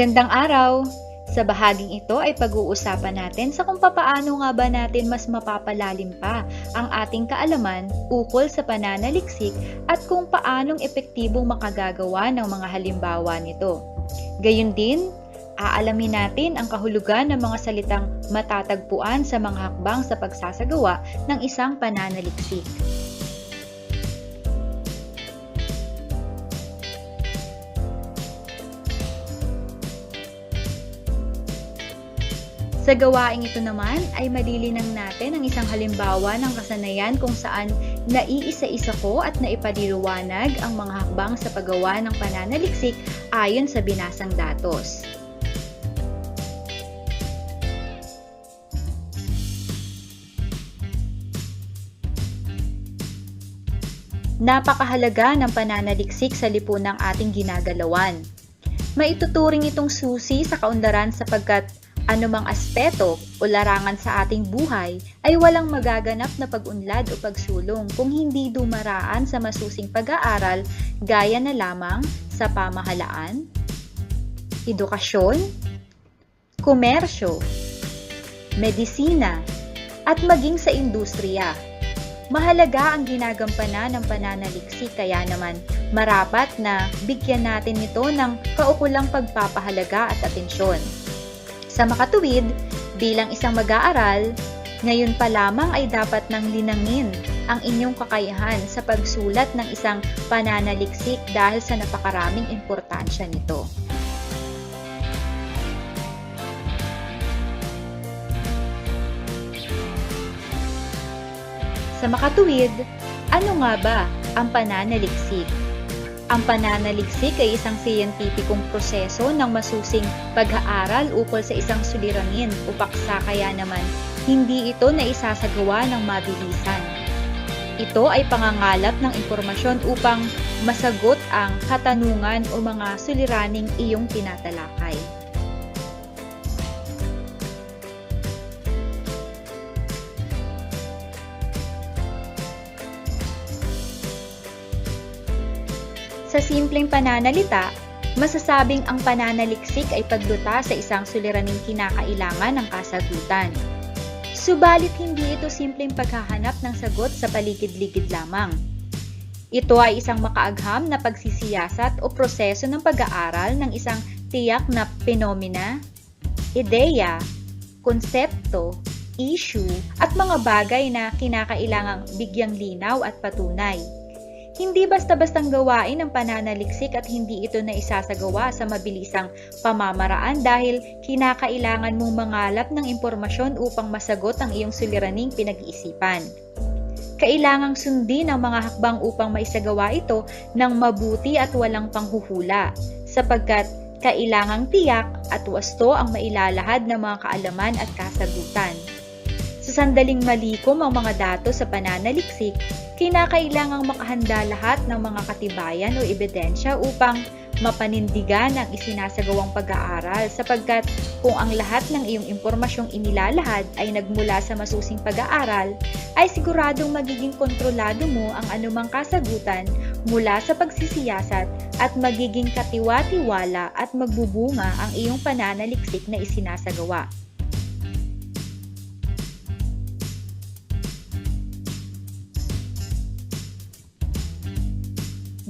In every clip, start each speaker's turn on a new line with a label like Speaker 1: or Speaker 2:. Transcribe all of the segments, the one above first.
Speaker 1: Magandang araw! Sa bahaging ito ay pag-uusapan natin sa kung papaano nga ba natin mas mapapalalim pa ang ating kaalaman ukol sa pananaliksik at kung paanong epektibong makagagawa ng mga halimbawa nito. Gayun din, aalamin natin ang kahulugan ng mga salitang matatagpuan sa mga hakbang sa pagsasagawa ng isang pananaliksik. Sa gawaing ito naman ay malilinang natin ang isang halimbawa ng kasanayan kung saan naiisa-isa ko at naipaliliwanag ang mga hakbang sa paggawa ng pananaliksik ayon sa binasang datos. Napakahalaga ng pananaliksik sa lipunang ating ginagalawan. Maituturing itong susi sa kaundaran sapagkat anumang aspeto o larangan sa ating buhay ay walang magaganap na pag-unlad o pagsulong kung hindi dumaraan sa masusing pag-aaral gaya na lamang sa pamahalaan, edukasyon, komersyo, medisina, at maging sa industriya. Mahalaga ang ginagampanan ng pananaliksik kaya naman marapat na bigyan natin ito ng kaukulang pagpapahalaga at atensyon. Sa makatuwid, bilang isang mag-aaral, ngayon pa lamang ay dapat nang linangin ang inyong kakayahan sa pagsulat ng isang pananaliksik dahil sa napakaraming importansya nito. Sa makatuwid, ano nga ba ang pananaliksik? Ang pananaliksik ay isang siyentipikong proseso ng masusing pag-aaral ukol sa isang suliranin o paksa kaya naman hindi ito na isasagawa ng mabilisan. Ito ay pangangalap ng impormasyon upang masagot ang katanungan o mga suliraning iyong tinatalakay. Sa simpleng pananalita, masasabing ang pananaliksik ay pagluta sa isang suliraning kinakailangan ng kasagutan. Subalit hindi ito simpleng paghahanap ng sagot sa paligid-ligid lamang. Ito ay isang makaagham na pagsisiyasat o proseso ng pag-aaral ng isang tiyak na penomena, ideya, konsepto, issue, at mga bagay na kinakailangang bigyang linaw at patunay. Hindi basta-bastang gawain ang pananaliksik at hindi ito na isasagawa sa mabilisang pamamaraan dahil kinakailangan mong mangalap ng impormasyon upang masagot ang iyong suliraning pinag-iisipan. Kailangang sundin ang mga hakbang upang maisagawa ito ng mabuti at walang panghuhula sapagkat kailangang tiyak at wasto ang mailalahad ng mga kaalaman at kasagutan. Sa sandaling malikom ang mga datos sa pananaliksik, kinakailangang makahanda lahat ng mga katibayan o ebidensya upang mapanindigan ang isinasagawang pag-aaral sapagkat kung ang lahat ng iyong impormasyong inilalahad ay nagmula sa masusing pag-aaral, ay siguradong magiging kontrolado mo ang anumang kasagutan mula sa pagsisiyasat at magiging katiwa-tiwala at magbubunga ang iyong pananaliksik na isinasagawa.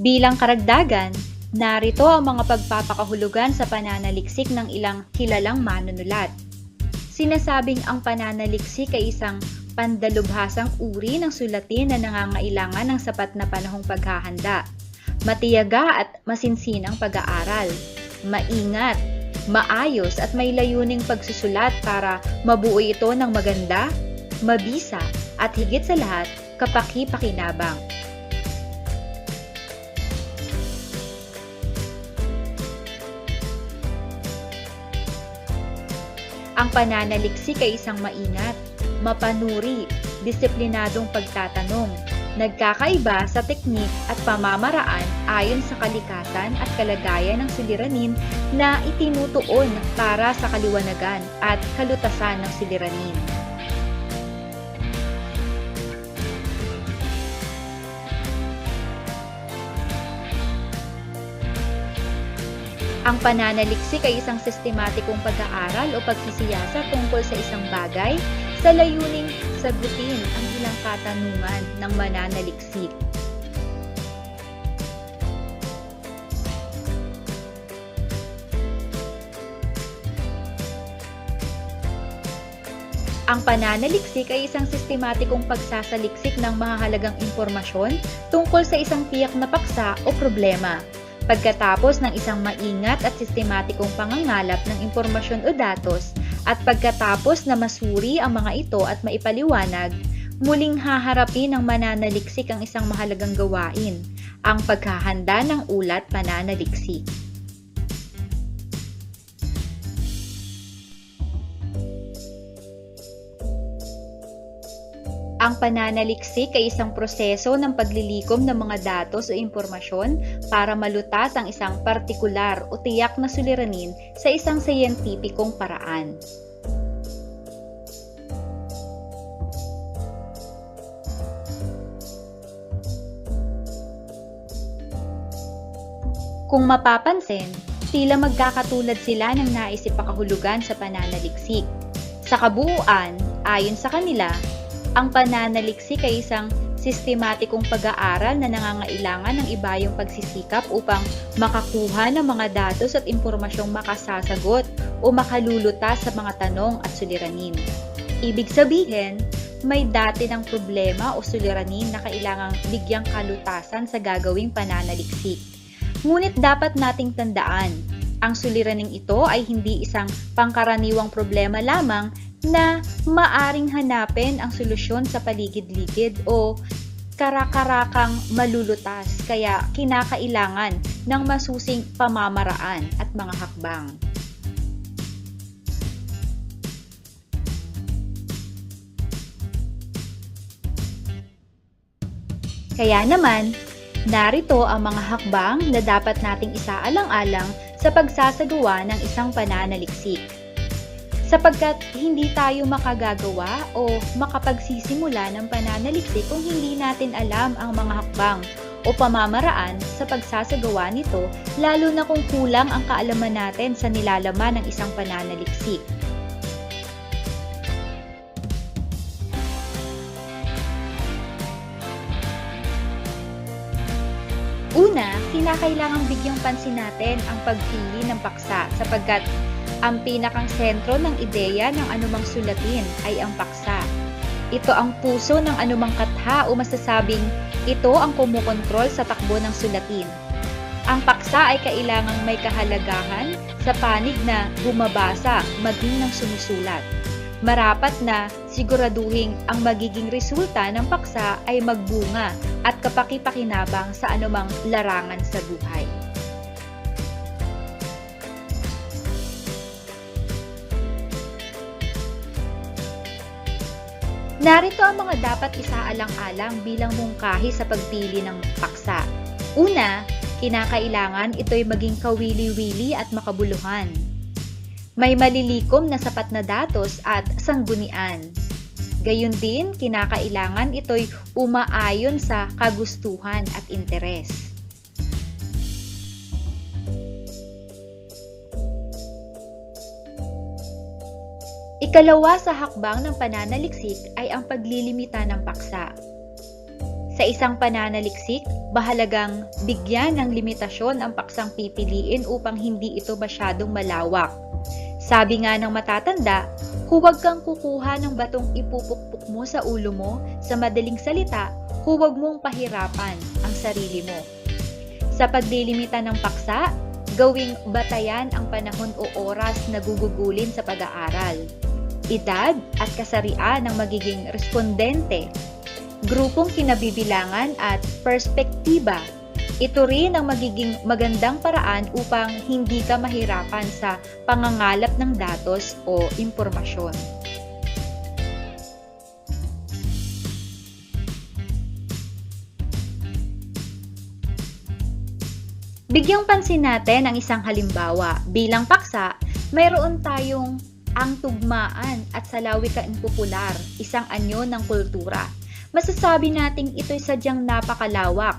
Speaker 1: Bilang karagdagan, narito ang mga pagpapakahulugan sa pananaliksik ng ilang kilalang manunulat. Sinasabing ang pananaliksik ay isang pandalubhasang uri ng sulatin na nangangailangan ng sapat na panahong paghahanda, matiyaga at masinsinang pag-aaral, maingat, maayos at may layuning pagsusulat para mabuo ito ng maganda, mabisa at higit sa lahat kapaki-pakinabang. Ang pananaliksik ay isang maingat, mapanuri, disiplinadong pagtatanong, nagkakaiba sa teknik at pamamaraan ayon sa kalikasan at kalagayan ng suliranin na itinutuon para sa kaliwanagan at kalutasan ng suliranin. Ang pananaliksik ay isang sistematikong pag-aaral o pagsisiyasa tungkol sa isang bagay sa layuning sagutin ang ilang katanungan ng mananaliksik. Ang pananaliksik ay isang sistematikong pagsasaliksik ng mahahalagang impormasyon tungkol sa isang tiyak na paksa o problema. Pagkatapos ng isang maingat at sistematikong pangangalap ng impormasyon o datos at pagkatapos na masuri ang mga ito at maipaliwanag, muling haharapin ng mananaliksik ang isang mahalagang gawain, ang paghahanda ng ulat pananaliksik. Ang pananaliksik ay isang proseso ng paglilikom ng mga datos o impormasyon para malutas ang isang partikular o tiyak na suliranin sa isang siyentipikong paraan. Kung mapapansin, tila magkakatulad sila ng naisip pakahulugan sa pananaliksik. Sa kabuuan, ayon sa kanila, ang pananaliksik ay isang sistematikong pag-aaral na nangangailangan ng ibayong pagsisikap upang makakuha ng mga datos at impormasyong makasasagot o makalulutas sa mga tanong at suliranin. Ibig sabihin, may dati ng problema o suliranin na kailangang bigyang kalutasan sa gagawing pananaliksik. Ngunit dapat nating tandaan, ang suliraning ito ay hindi isang pangkaraniwang problema lamang na maaring hanapin ang solusyon sa paligid-ligid o karakarakang malulutas kaya kinakailangan ng masusing pamamaraan at mga hakbang. Kaya naman, narito ang mga hakbang na dapat nating isaalang-alang sa pagsasagawa ng isang pananaliksik sapagkat hindi tayo makagagawa o makapagsisimula ng pananaliksik kung hindi natin alam ang mga hakbang o pamamaraan sa pagsasagawa nito lalo na kung kulang ang kaalaman natin sa nilalaman ng isang pananaliksik. Una, kinakailangang bigyang pansin natin ang pagpili ng paksa sapagkat ang pinakang sentro ng ideya ng anumang sulatin ay ang paksa. Ito ang puso ng anumang katha o masasabing ito ang kumukontrol sa takbo ng sulatin. Ang paksa ay kailangang may kahalagahan sa panig na bumabasa maging ng sumusulat. Marapat na siguraduhin ang magiging resulta ng paksa ay magbunga at kapaki-pakinabang sa anumang larangan sa buhay. Narito ang mga dapat isaalang-alang bilang mungkahi sa pagpili ng paksa. Una, kinakailangan ito'y maging kawili-wili at makabuluhan. May malilikom na sapat na datos at sanggunian. Gayun din, kinakailangan ito'y umaayon sa kagustuhan at interes. Ikalawa sa hakbang ng pananaliksik ay ang paglilimita ng paksa. Sa isang pananaliksik, bahalagang bigyan ng limitasyon ang paksang pipiliin upang hindi ito masyadong malawak. Sabi nga ng matatanda, huwag kang kukuha ng batong ipupukpuk mo sa ulo mo, sa madaling salita, huwag mong pahirapan ang sarili mo. Sa paglilimita ng paksa, gawing batayan ang panahon o oras na gugugulin sa pag-aaral edad at kasarian ng magiging respondente, grupong kinabibilangan at perspektiba. Ito rin ang magiging magandang paraan upang hindi ka mahirapan sa pangangalap ng datos o impormasyon. Bigyang pansin natin ang isang halimbawa. Bilang paksa, mayroon tayong ang tugmaan at salawikan popular, isang anyo ng kultura. Masasabi nating ito'y sadyang napakalawak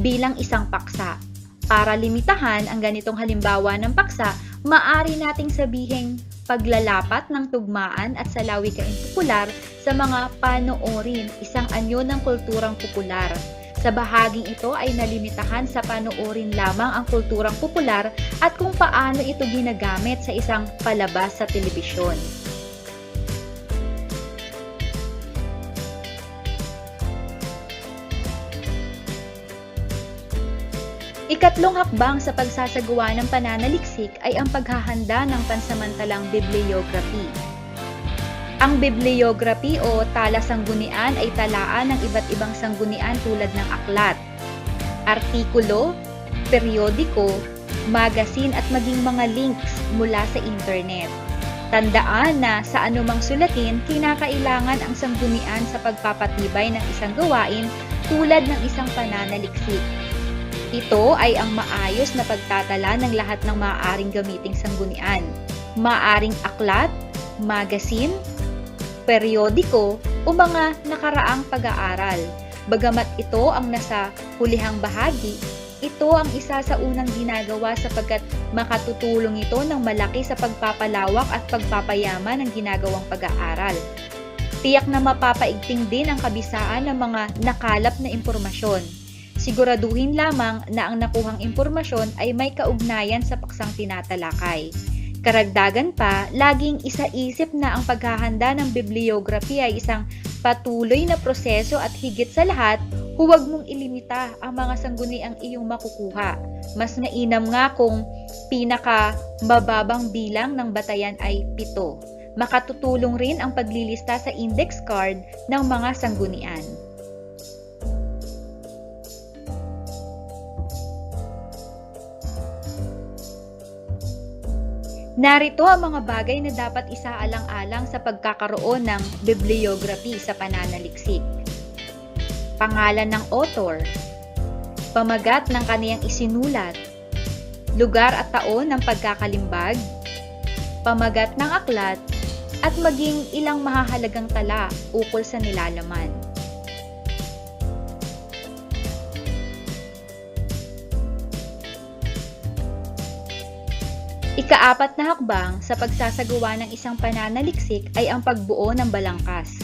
Speaker 1: bilang isang paksa. Para limitahan ang ganitong halimbawa ng paksa, maari nating sabihing paglalapat ng tugmaan at salawikain popular sa mga panoorin, isang anyo ng kulturang popular. Sa bahaging ito ay nalimitahan sa panoorin lamang ang kulturang popular at kung paano ito ginagamit sa isang palabas sa telebisyon. Ikatlong hakbang sa pagsasagawa ng pananaliksik ay ang paghahanda ng pansamantalang bibliography. Ang bibliography o tala-sanggunian ay talaan ng iba't ibang sanggunian tulad ng aklat, artikulo, periodiko, magazine at maging mga links mula sa internet. Tandaan na sa anumang sulatin, kinakailangan ang sanggunian sa pagpapatibay ng isang gawain tulad ng isang pananaliksik. Ito ay ang maayos na pagtatala ng lahat ng maaaring gamiting sanggunian. Maaring aklat, magazine, periodiko o mga nakaraang pag-aaral. Bagamat ito ang nasa hulihang bahagi, ito ang isa sa unang ginagawa sapagkat makatutulong ito ng malaki sa pagpapalawak at pagpapayaman ng ginagawang pag-aaral. Tiyak na mapapaigting din ang kabisaan ng mga nakalap na impormasyon. Siguraduhin lamang na ang nakuhang impormasyon ay may kaugnayan sa paksang tinatalakay. Karagdagan pa, laging isaisip na ang paghahanda ng bibliography ay isang patuloy na proseso at higit sa lahat, huwag mong ilimita ang mga sangguniang iyong makukuha. Mas mainam nga kung pinaka mababang bilang ng batayan ay pito. Makatutulong rin ang paglilista sa index card ng mga sanggunian. Narito ang mga bagay na dapat isaalang-alang sa pagkakaroon ng bibliography sa pananaliksik. Pangalan ng author, pamagat ng kaniyang isinulat, lugar at taon ng pagkakalimbag, pamagat ng aklat, at maging ilang mahahalagang tala ukol sa nilalaman. Ikaapat na hakbang sa pagsasagawa ng isang pananaliksik ay ang pagbuo ng balangkas.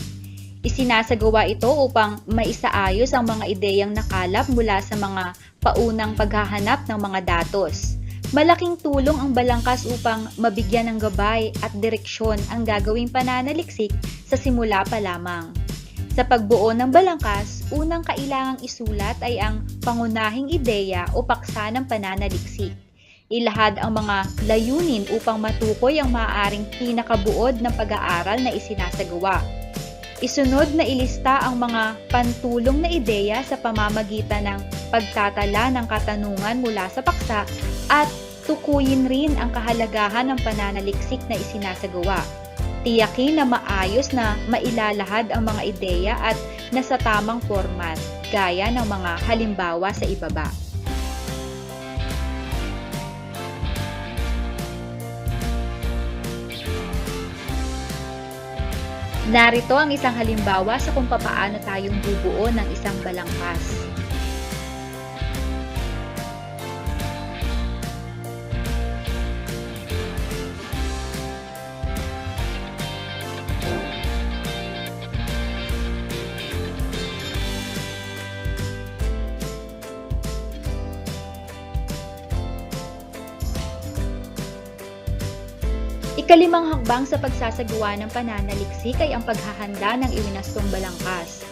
Speaker 1: Isinasagawa ito upang maisaayos ang mga ideyang nakalap mula sa mga paunang paghahanap ng mga datos. Malaking tulong ang balangkas upang mabigyan ng gabay at direksyon ang gagawing pananaliksik sa simula pa lamang. Sa pagbuo ng balangkas, unang kailangang isulat ay ang pangunahing ideya o paksa ng pananaliksik ilahad ang mga layunin upang matukoy ang maaaring pinakabuod ng pag-aaral na isinasagawa. Isunod na ilista ang mga pantulong na ideya sa pamamagitan ng pagtatala ng katanungan mula sa paksa at tukuyin rin ang kahalagahan ng pananaliksik na isinasagawa. Tiyakin na maayos na mailalahad ang mga ideya at nasa tamang format, gaya ng mga halimbawa sa ibaba. Narito ang isang halimbawa sa kung papaano tayong bubuo ng isang balangkas. Ikalimang hakbang sa pagsasagawa ng pananaliksik ay ang paghahanda ng iwinastong balangkas.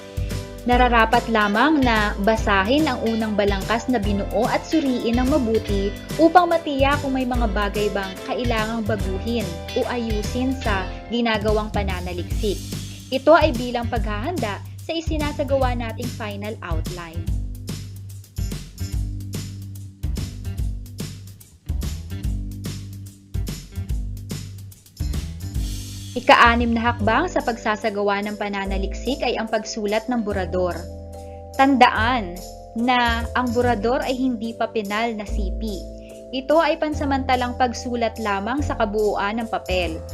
Speaker 1: Nararapat lamang na basahin ang unang balangkas na binuo at suriin ng mabuti upang matiyak kung may mga bagay bang kailangang baguhin o ayusin sa ginagawang pananaliksik. Ito ay bilang paghahanda sa isinasagawa nating final outline. Ika-anim na hakbang sa pagsasagawa ng pananaliksik ay ang pagsulat ng burador. Tandaan na ang burador ay hindi pa penal na sipi. Ito ay pansamantalang pagsulat lamang sa kabuuan ng papel.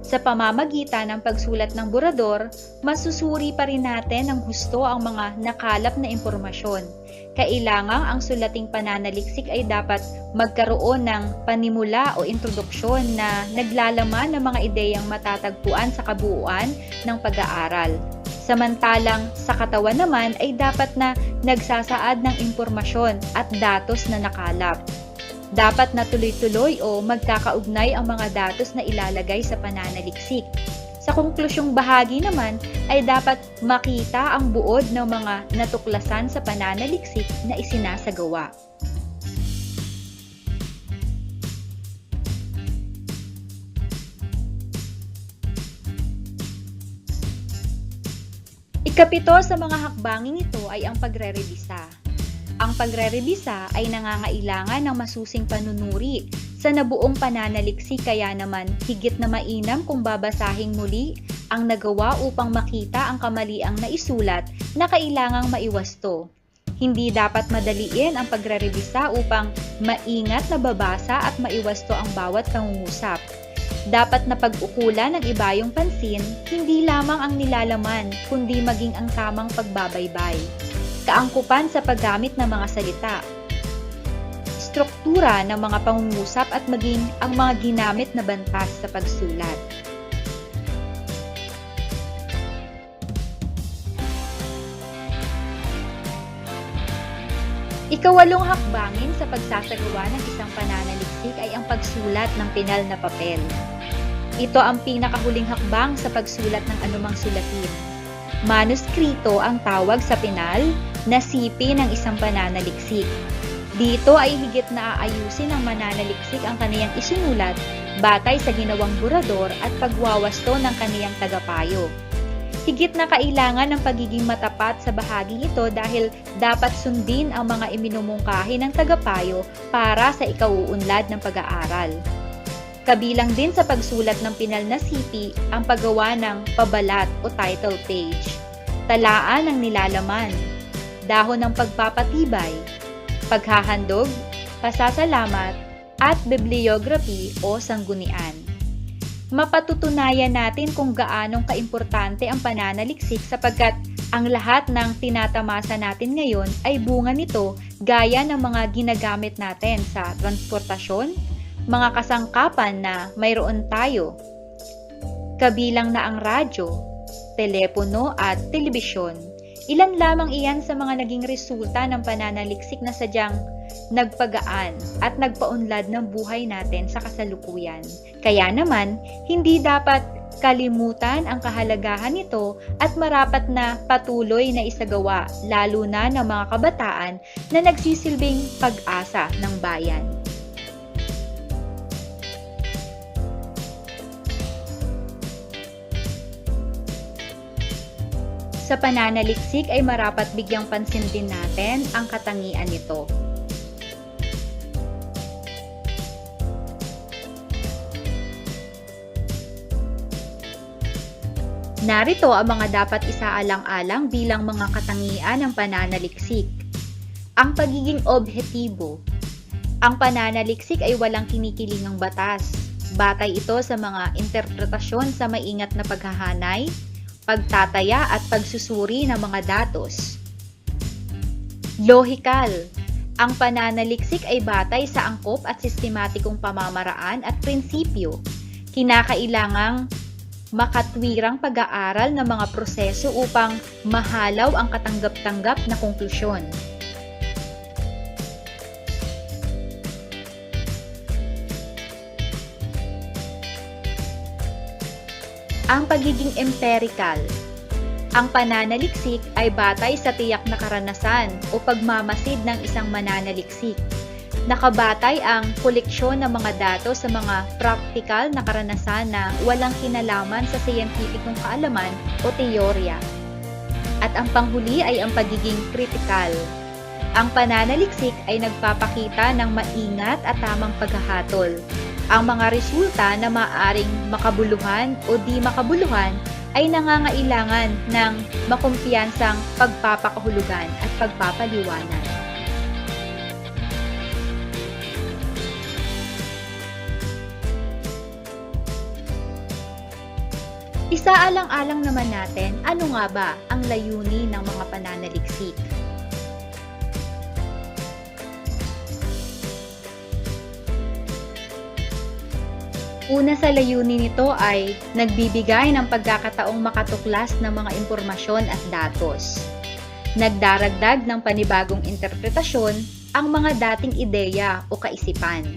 Speaker 1: Sa pamamagitan ng pagsulat ng burador, masusuri pa rin natin ng husto ang mga nakalap na impormasyon. Kailangang ang sulating pananaliksik ay dapat magkaroon ng panimula o introduksyon na naglalaman ng mga ideyang matatagpuan sa kabuuan ng pag-aaral. Samantalang sa katawan naman ay dapat na nagsasaad ng impormasyon at datos na nakalap. Dapat na tuloy-tuloy o magkakaugnay ang mga datos na ilalagay sa pananaliksik. Sa konklusyong bahagi naman ay dapat makita ang buod ng mga natuklasan sa pananaliksik na isinasagawa. Ikapito sa mga hakbanging ito ay ang pagre-revisa. Ang pagre-revisa ay nangangailangan ng masusing panunuri sa nabuong pananaliksik kaya naman higit na mainam kung babasahing muli ang nagawa upang makita ang kamaliang naisulat na kailangang maiwasto. Hindi dapat madaliin ang pagre-revisa upang maingat na babasa at maiwasto ang bawat pangungusap. Dapat na pag-ukulan ng iba yung pansin, hindi lamang ang nilalaman, kundi maging ang tamang pagbabaybay. Kaangkupan sa paggamit ng mga salita. Struktura ng mga pangungusap at maging ang mga ginamit na bantas sa pagsulat. Ikawalong hakbangin sa pagsasagawa ng isang pananaliksik ay ang pagsulat ng pinal na papel. Ito ang pinakahuling hakbang sa pagsulat ng anumang sulatin. Manuskrito ang tawag sa pinal na sipi ng isang pananaliksik. Dito ay higit na aayusin ng mananaliksik ang kaniyang isinulat batay sa ginawang burador at pagwawasto ng kaniyang tagapayo. Higit na kailangan ng pagiging matapat sa bahaging ito dahil dapat sundin ang mga iminumungkahi ng tagapayo para sa ikauunlad ng pag-aaral. Kabilang din sa pagsulat ng pinal na sipi ang paggawa ng pabalat o title page, talaan ng nilalaman, dahon ng pagpapatibay, paghahandog, pasasalamat, at bibliography o sanggunian mapatutunayan natin kung gaanong kaimportante ang pananaliksik sapagkat ang lahat ng tinatamasa natin ngayon ay bunga nito gaya ng mga ginagamit natin sa transportasyon, mga kasangkapan na mayroon tayo, kabilang na ang radyo, telepono at telebisyon. Ilan lamang iyan sa mga naging resulta ng pananaliksik na sadyang nagpagaan at nagpaunlad ng buhay natin sa kasalukuyan. Kaya naman, hindi dapat kalimutan ang kahalagahan nito at marapat na patuloy na isagawa lalo na ng mga kabataan na nagsisilbing pag-asa ng bayan. Sa pananaliksik ay marapat bigyang pansin din natin ang katangian nito. Narito ang mga dapat isaalang-alang bilang mga katangian ng pananaliksik. Ang pagiging objektibo. Ang pananaliksik ay walang kinikilingang batas. Batay ito sa mga interpretasyon sa maingat na paghahanay, pagtataya at pagsusuri ng mga datos. Lohikal. Ang pananaliksik ay batay sa angkop at sistematikong pamamaraan at prinsipyo. Kinakailangang makatwirang pag-aaral ng mga proseso upang mahalaw ang katanggap-tanggap na konklusyon. Ang pagiging empirical. Ang pananaliksik ay batay sa tiyak na karanasan o pagmamasid ng isang mananaliksik Nakabatay ang koleksyon ng mga datos sa mga practical na karanasan na walang kinalaman sa siyentipikong kaalaman o teorya. At ang panghuli ay ang pagiging critical. Ang pananaliksik ay nagpapakita ng maingat at tamang paghahatol. Ang mga resulta na maaring makabuluhan o di makabuluhan ay nangangailangan ng makumpiyansang pagpapakahulugan at pagpapaliwanag. Isaalang-alang naman natin ano nga ba ang layunin ng mga pananaliksik. Una sa layunin nito ay nagbibigay ng pagkakataong makatuklas ng mga impormasyon at datos. Nagdaragdag ng panibagong interpretasyon ang mga dating ideya o kaisipan.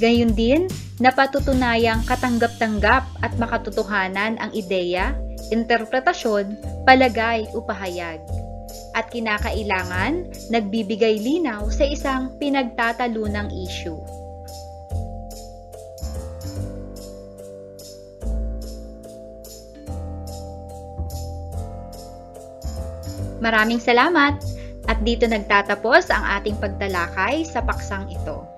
Speaker 1: Gayun din, napatutunayang katanggap-tanggap at makatotohanan ang ideya, interpretasyon, palagay o pahayag. At kinakailangan, nagbibigay linaw sa isang pinagtatalunang issue. Maraming salamat! At dito nagtatapos ang ating pagtalakay sa paksang ito.